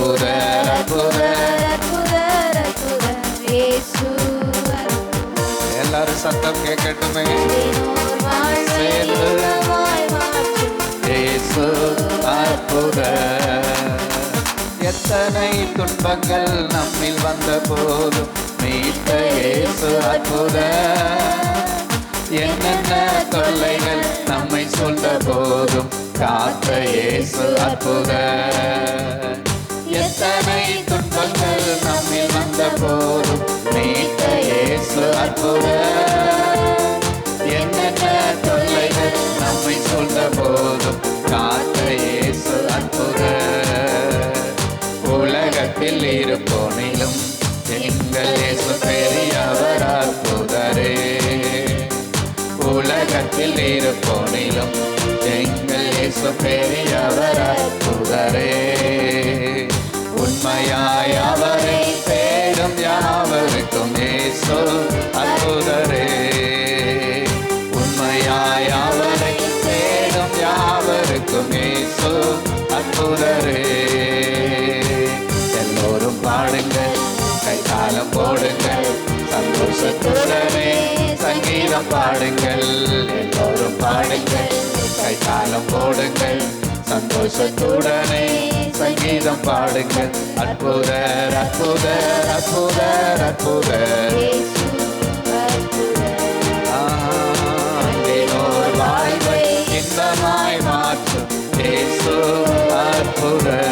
அற்புதர் அற்புதர் எல்லாரும் சத்தம் கேட்கட்டுமே. இயேசு அற்புதர் எத்தனை துன்பங்கள் நம்மில் வந்த போதும் மீட்ட இயேசு என்னென்ன தொல்லைகள் நம்மை சொல்ல போதும் காத்த இயேசு அற்புத. போதும். மீட்ட இயேசு அற்புதர் என்னென்ன தொல்லைகள் நம்மை சொல்ல போதும். காத்த இயேசு அற்புதர் உலகத்தில் இருப்போனிலும் எங்கள் இயேசு பெரியவர் அற்புதரே. உலகத்தில் இருப்போனிலும் எங்கள் இயேசு பெரியவர் அற்புதரே. சொல் அற்புதரே. உண்மையாய் அவரை தேடும் யாவருக்கும் இயேசு அற்புதரே. எல்லோரும் பாடுங்கள் கை காலம் போடுங்கள் சந்தோஷத்துடனே சங்கீதம் பாடுங்கள். எல்லோரும் பாடுங்கள் கை காலம் போடுங்கள் சந்தோஷத்துடனே கீதம் பாடுங்கள். அற்புதர் அற்புதர் அற்புதர் அற்புதர். வாழ்வை இன்பமாய் மாற்றும். அற்புதர்.